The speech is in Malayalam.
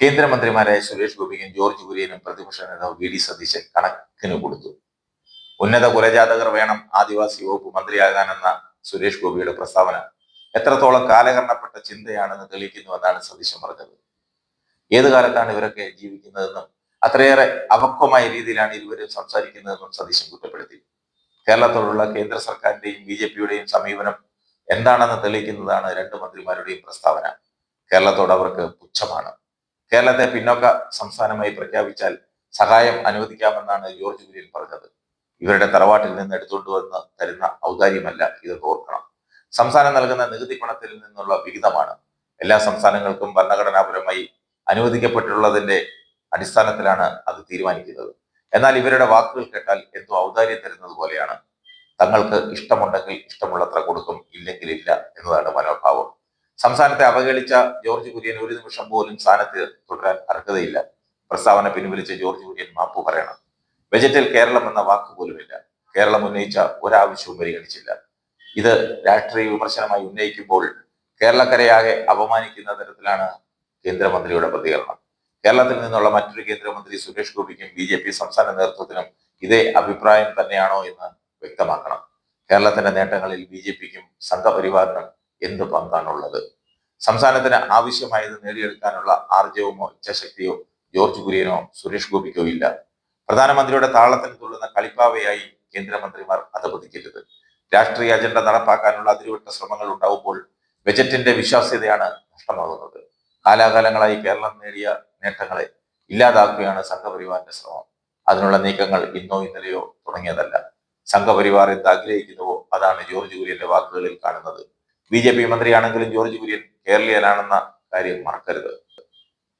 കേന്ദ്രമന്ത്രിമാരായ സുരേഷ് ഗോപിക്കും ജോർജ് കുര്യനും പ്രതിപക്ഷ നേതാവ് വി ഡി സതീശൻ കണക്കിന് കൊടുത്തു. ഉന്നത കുലജാതകർ വേണം ആദിവാസി വകുപ്പ് മന്ത്രിയാകാനെന്ന സുരേഷ് ഗോപിയുടെ പ്രസ്താവന. എത്രത്തോളം കാലഹരണപ്പെട്ട ചിന്തയാണെന്ന് തെളിയിക്കുന്നുവെന്നാണ് സതീശൻ പറഞ്ഞത്. ഏത് കാലത്താണ് ഇവരൊക്കെ ജീവിക്കുന്നതെന്നും അത്രയേറെ അപക്വമായ രീതിയിലാണ് ഇരുവരും സംസാരിക്കുന്നതെന്നും സതീശൻ കുറ്റപ്പെടുത്തി. കേരളത്തോടുള്ള കേന്ദ്ര സർക്കാരിന്റെയും ബി ജെ പിയുടെയും സമീപനം എന്താണെന്ന് തെളിയിക്കുന്നതാണ് രണ്ട് മന്ത്രിമാരുടെയും പ്രസ്താവന. കേരളത്തോട് അവർക്ക് പുച്ഛമാണ്. കേരളത്തെ പിന്നോക്ക സംസ്ഥാനമായി പ്രഖ്യാപിച്ചാൽ സഹായം അനുവദിക്കാമെന്നാണ് ജോർജ് കുര്യൻ പറഞ്ഞത്. ഇവരുടെ തറവാട്ടിൽ നിന്ന് എടുത്തുകൊണ്ട് വന്ന് തരുന്ന ഔദാര്യമല്ല ഇത് ഓർക്കണം. സംസ്ഥാനം നൽകുന്ന നികുതി പണത്തിൽ നിന്നുള്ള വിഹിതമാണ്. എല്ലാ സംസ്ഥാനങ്ങൾക്കും ഭരണഘടനാപരമായി അനുവദിക്കപ്പെട്ടിട്ടുള്ളതിന്റെ അടിസ്ഥാനത്തിലാണ് അത് തീരുമാനിക്കുന്നത്. എന്നാൽ ഇവരുടെ വാക്കുകൾ കേട്ടാൽ എന്തോ ഔദാര്യം തരുന്നത് പോലെയാണ്. തങ്ങൾക്ക് ഇഷ്ടമുണ്ടെങ്കിൽ ഇഷ്ടമുള്ളത്ര കൊടുക്കും ഇല്ലെങ്കിൽ ഇല്ല എന്നതാണ് മനോഭാവം. സംസ്ഥാനത്തെ അവഹേളിച്ച ജോർജ് കുര്യൻ ഒരു നിമിഷം പോലും സ്ഥാനത്ത് തുടരാൻ അർഹതയില്ല. പ്രസ്താവന പിൻവലിച്ച ജോർജ് കുര്യൻ മാപ്പ് പറയണം. ബജറ്റിൽ കേരളം എന്ന വാക്ക് പോലുമില്ല. കേരളം ഉന്നയിച്ച ഒരാവശ്യവും പരിഗണിച്ചില്ല. ഇത് രാഷ്ട്രീയ വിമർശനമായി ഉന്നയിക്കുമ്പോൾ കേരളക്കരയാകെ അപമാനിക്കുന്ന തരത്തിലാണ് കേന്ദ്രമന്ത്രിയുടെ പ്രതികരണം. കേരളത്തിൽ നിന്നുള്ള മറ്റൊരു കേന്ദ്രമന്ത്രി സുരേഷ് ഗോപിക്കും ബി ജെ പി സംസ്ഥാന നേതൃത്വത്തിനും ഇതേ അഭിപ്രായം തന്നെയാണോ എന്ന് വ്യക്തമാക്കണം. കേരളത്തിന്റെ നേട്ടങ്ങളിൽ ബി ജെ പിക്കും സംഘപരിവാറിനും എന്ത് പങ്കാണുള്ളത്? സംസ്ഥാനത്തിന് ആവശ്യമായത് നേടിയെടുക്കാനുള്ള ആർജവമോ ഇച്ഛാശക്തിയോ ജോർജ് കുര്യനോ സുരേഷ് ഗോപിക്കോ ഇല്ല. പ്രധാനമന്ത്രിയുടെ താളത്തിന് തുള്ളുന്ന കളിപ്പാവയായി കേന്ദ്രമന്ത്രിമാർ അധപതിക്കരുത്. രാഷ്ട്രീയ അജണ്ട നടപ്പാക്കാനുള്ള അതിരുവിട്ട ശ്രമങ്ങൾ ഉണ്ടാവുമ്പോൾ ബജറ്റിന്റെ വിശ്വാസ്യതയാണ് നഷ്ടമാകുന്നത്. കാലാകാലങ്ങളായി കേരളം നേടിയ നേട്ടങ്ങളെ ഇല്ലാതാക്കുകയാണ് സംഘപരിവാറിന്റെ ശ്രമം. അതിനുള്ള നീക്കങ്ങൾ ഇന്നോ ഇന്നലെയോ തുടങ്ങിയതല്ല. സംഘപരിവാർ എന്ത് ആഗ്രഹിക്കുന്നുവോ അതാണ് ജോർജ് കുര്യന്റെ വാക്കുകളിൽ കാണുന്നത്. ബി ജെ പി മന്ത്രിയാണെങ്കിലും ജോർജ് കുര്യൻ കേരളീയനാണെന്ന കാര്യം മറക്കരുത്.